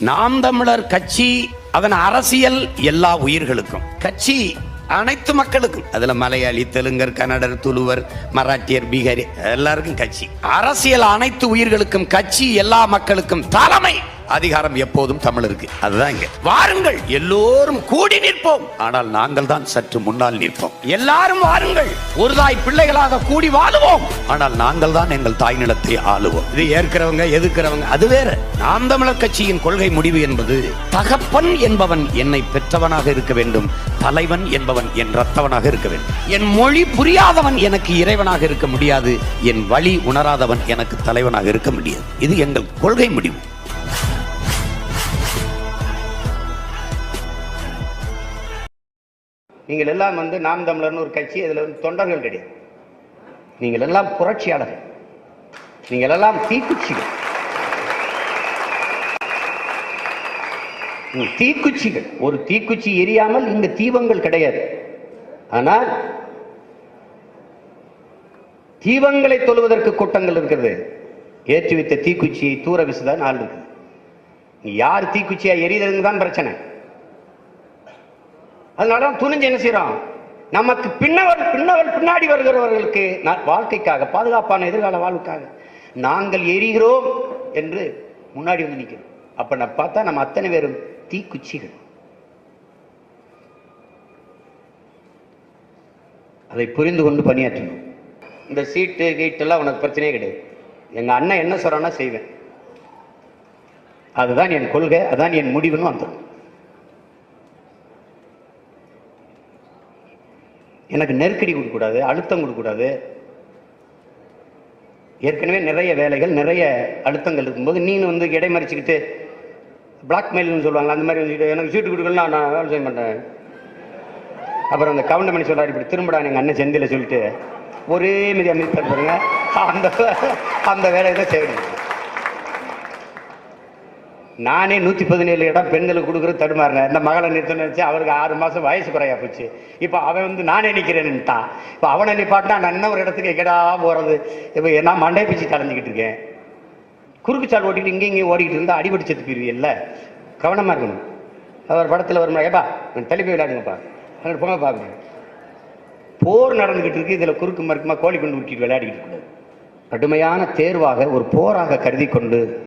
நாம் தமிழர் கட்சி அதன் அரசியல் எல்லா உயிர்களுக்கும். கட்சி அனைத்து மக்களுக்கும். அதுல மலையாளி தெலுங்கர் கன்னடர் துளுவர் மராட்டியர் பீகாரி எல்லாருக்கும் கட்சி. அரசியல் அனைத்து உயிர்களுக்கும் கட்சி எல்லா மக்களுக்கும் தலைமை. அதிகாரம் எப்போதும் தமிழருக்கு அதுதான் இங்க. வாருங்கள் எல்லோரும் கூடி நிற்போம். ஆனால் நாங்கள் தான் சற்று முன்னால் நிற்போம். எல்லாரும் வாருங்கள் ஒரு தாய் பிள்ளைகளாக கூடி வாழுவோம். ஆனால் நாங்கள் தான் எங்கள் தாய் நிலத்தை ஆளுவோம். இது ஏற்கிறவங்க எதிர்க்கிறவங்க அது வேற. நாம் தமிழர் கட்சியின் கொள்கை முடிவு என்பது தகப்பன் என்பவன் என்னை பெற்றவனாக இருக்க வேண்டும் தலைவன் என்பவன் என் ரத்தவனாக இருக்க வேண்டும். என் மொழி புரியாதவன் எனக்கு இறைவனாக இருக்க முடியாது என் வழி உணராதவன் எனக்கு தலைவனாக இருக்க முடியாது. இது எங்கள் கொள்கை முடிவு. நீங்கள் எல்லாம் வந்து நாம் தமிழர்னு ஒரு கட்சி அதில் வந்து தொண்டர்கள் கிடையாது நீங்கள் எல்லாம் புரட்சியாளர்கள். நீங்கள் எல்லாம் தீக்குச்சிகள். தீக்குச்சிகள். ஒரு தீக்குச்சி எரியாமல் இங்கு தீபங்கள் கிடையாது. ஆனால் தீபங்களை தொழுவதற்கு கூட்டங்கள் இருக்கிறது ஏற்றி வைத்த தீக்குச்சியை தூர விசுதான் ஆள் இருக்குது. யார் தீக்குச்சியா எரியுதுன்னு தான் பிரச்சனை. அதனால தான் துணிஞ்சு என்ன செய்யறோம் நமக்கு பின்னவர் பின்னவர் பின்னாடி வருகிறவர்களுக்கு வாழ்க்கைக்காக பாதுகாப்பான எதிர்கால வாழ்வுக்காக நாங்கள் எரிகிறோம் என்று முன்னாடி வந்து நிற்கிறோம் அப்ப நான் பார்த்தா நம்ம அத்தனை பேரும் தீக்குச்சிகள். அதை புரிந்து கொண்டு பணியாற்றணும். இந்த சீட்டு கீட்டெல்லாம் உனக்கு பிரச்சனையே கிடையாது. எங்கள் அண்ணன் என்ன சொல்கிறான்னா செய்வேன். அதுதான் என் கொள்கை அதுதான் என் முடிவுன்னு வந்துடும் எனக்கு நெருக்கடி கொடுக்கக்கூடாது அழுத்தம் கொடுக்கக்கூடாது. ஏற்கனவே நிறைய வேலைகள் நிறைய அழுத்தங்கள் இருக்கும்போது நீ வந்து இடைமறிச்சுக்கிட்டு பிளாக்மெயில்னு சொல்லுவாங்க அந்த மாதிரி வந்துட்டு எனக்கு சீட்டு கொடுக்கலாம் நான் வேலை செய்ய மாட்டேன். அப்புறம் அந்த கவுண்டமணி சொல்கிறார் இப்படி திரும்படா எங்கள் அண்ணன் செந்தில் சொல்லிட்டு. ஒரே மீதி அமைப்பு பாருங்க. அந்த அந்த வேலையை தான் செய்யணும். நானே நூற்றி பதினேழு இடம் பெண்களுக்கு கொடுக்குற தடுமாறினேன் இந்த மகளை நிறுத்தணும் வச்சு அவருக்கு ஆறு மாதம் வயசு குறையா போச்சு. இப்போ அவன் வந்து நானே நிற்கிறேன்னுட்டான் இப்போ அவனை நிப்பாட்டினா நான் என்ன ஒரு இடத்துக்கு எங்கடா போகிறது இப்போ நான் மண்டை பிச்சு கலந்துக்கிட்டு இருக்கேன். குறுக்கு சால் ஓட்டிட்டு இங்கே இங்கேயும் ஓடிக்கிட்டு இருந்தால் அடிபடி செத்து போயிருவியல்ல? கவனமாக இருக்கணும். அவர் படத்தில் வரும் ஏப்பா தள்ளி போய் விளையாடுங்கப்பா. அங்கிட்டு போங்க பாருங்க போர் நடந்துக்கிட்டு இருக்கு. இதில் குறுக்கு மறுக்குமா கோழி கொண்டு விட்டுட்டு விளையாடிக்கிட்டு கூடாது கடுமையான தேர்வாக ஒரு போராக கருதி கொண்டு